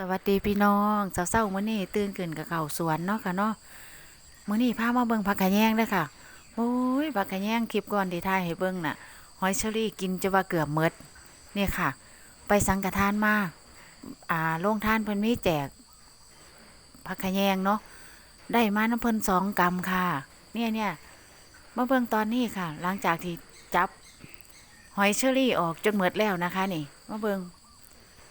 สวัสดีพี่น้องเช้าๆมื้อนี้ตื่นขึ้นกับข้าสวนเนาะค่ะเนาะมื้อนี้พามาเบิ่งผักกะแยงด้อค่ะโอ้ยผักกะแยงคลิปก่อนที่ถ่ายให้เบิ่งน่ะหอยเชอรี่กินจะว่าเกือบหมดเนี่ยค่ะ ไปสังฆทานมาอ่าโรงทานเพิ่นมีแจกผักกะแยงเนาะได้มาน้ำเพิ่นสองกำค่ะ เนี่ยเนี่ยมาเบิ่งตอนนี้ค่ะ หลังจากที่จับหอยเชอรี่ออกจนหมดแล้วนะคะ นี่มาเบิง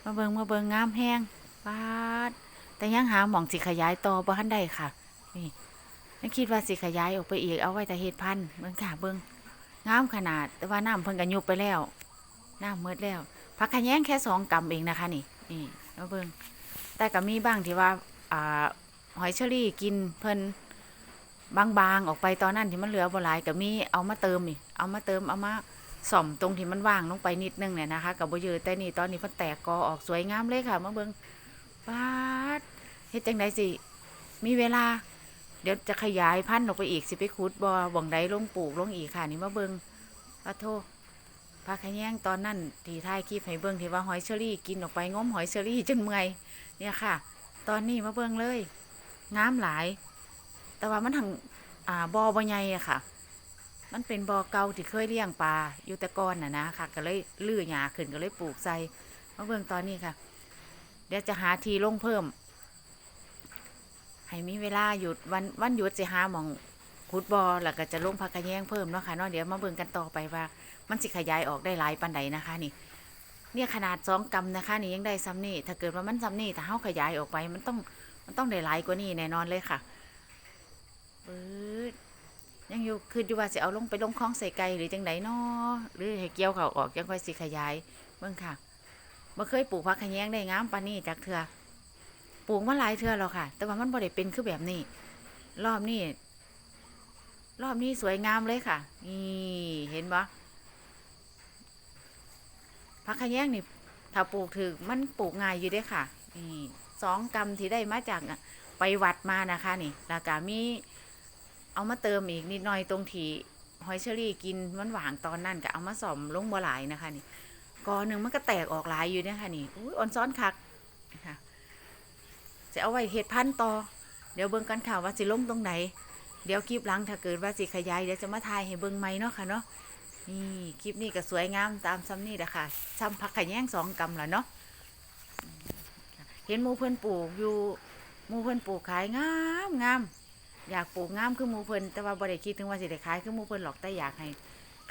มาเบิงมาเบิงงามแห้ง ปาดแต่ยังหาหม่องสิขยายต่อบ่ทันได้ค่ะ นี่ยังคิดว่าสิขยายออกไปอีกเอาไว้แต่เฮ็ดพันธุ์เบิ่งค่ะเบิ่งงามขนาดแต่ว่าน้ำเพิ่นก็ยุบไปแล้วน้ำหมดแล้วผักขยงแค่สองกำเองนะคะนี่นี่มาเบิงแต่ก็มีบ้างที่ว่าอ่าหอยเชอรี่กินเพิ่นบางๆออกไปตอนนั้นที่มันเหลือบ่หลายก็มีเอามาเติมอีกเอามาเติมเอามาส่อมตรงที่มันว่างลงไปนิดนึงเนี่ยนะคะกับบ่เยอแต่นี่ตอนนี้มันแตกกอออกสวยงามเลยค่ะมาเบิง ปาดเฮ็ดจังไดสิ มีเวลา เดี๋ยวจะขยายพันธุ์ออกไปอีกสิไปขุดบ่อบ่องใดลงปลูกลงอีกค่ะ นี่มาเบิงปะโทพาขแยงตอนนั้นทีท้ายคลิปให้เบิงที่ว่าหอยเชอรี่กินออกไปง้มหอยเชอรี่จนเมื่อยเนี่ยค่ะ ตอนนี้มาเบิงเลยงามหลาย แต่ว่ามันทางอ่าบ่อบ่ใหญ่อะค่ะ มันเป็นบ่อเก่าที่เคยเลี้ยงปลาอยู่แต่ก่อนน่ะนะค่ะ ก็เลยลื้อหญ้าขึ้นก็เลยปลูกใส่มาเบิ่งตอนนี้ค่ะ เดี๋ยวจะหาทีลงเพิ่ม ให้มีเวลาหยุดวันวันหยุดจะหาหมองขุดบ่อแล้วก็จะลงพักกระแยงเพิ่มเนาะค่ะเนาะเดี๋ยวมาเบิ่งกันต่อไปว่า มันสิขยายออกได้หลายปันใดนะคะนี่ เนี่ยขนาดสองกำนะคะ นี่ยังได้ซ้ำนี่ถ้าเกิดว่ามันซ้ำนี่ถ้าเฮาขยายออกไปมันต้องมันต้องได้หลายกว่านี้แน่นอนเลยค่ะปื๊ดยังอยู่คืออยู่ว่าสิเอาลงไปลงคลองใส่ไก่หรือจังไดเนาะหรือให้เกี่ยวเขาออกยังค่อยสิขยายเบิ่งค่ะ บ่เคยปลูกผักขยงได้งามปานนี้จากเทื่อปลูกมาหลายเทื่อแล้วค่ะ แต่ว่ามันบ่ได้เป็นคือแบบนี้ รอบนี้รอบนี้สวยงามเลยค่ะ นี่เห็นบ่ผักขยงนี่ถ้าปลูกถือมันปลูกง่ายอยู่ด้ค่ะ นี่สองกำที่ได้มาจากไปวัดมานะคะ นี่แล้วก็มีเอามาเติมอีกนิดหน่อยตรงที่หอยเชอรี่กินมันหวานตอนนั้นก็เอามาสอมลงบ่หลายนะคะ นี่ กอหนึ่งมันก็แตกออกหลายอยู่เนี่ยค่ะนี่อุ้ยอ่อนซ้อนคักค่ะจะเอาไว้เห็ดพันต่อ เดี๋ยวเบิ่งกันค่ะว่าสิลงตรงไหน เดี๋ยวคลิปหลังถ้าเกิดว่าสิขยายเดี๋ยวจะมาถ่ายให้เบิ่งใหมเนาะค่ะเนาะนี่คลิปนี้ก็สวยงามตามซ้ำนี่แหละค่ะซ้ำผักขะแยงสองกำละเนาะเห็นหมูเพิ่นปลูกอยู่หมูเพิ่นปลูกขายงามงามอยากปลูกงามคือหมูเพิ่นแต่ว่าบ่ได้คิดถึงว่าสิได้ขายคือหมูเพิ่นหรอกแต่อยากให้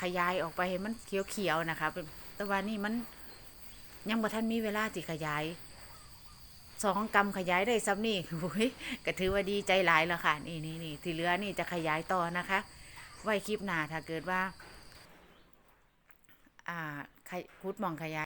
ขยายออกไปให้มันเขียวๆนะคะเป็น แต่ว่านี่มันยังบ่ทันมีเวลาสิขยายสองกำขยายได้ซ้ำนี่โอ้ยก็ถือว่าดีใจหลายแล้วค่ะ นี่นี่นี่ที่เหลือนี่จะขยายต่อนะคะ ไว้คลิปหน้าถ้าเกิดว่า อ่าคุดมองขยาย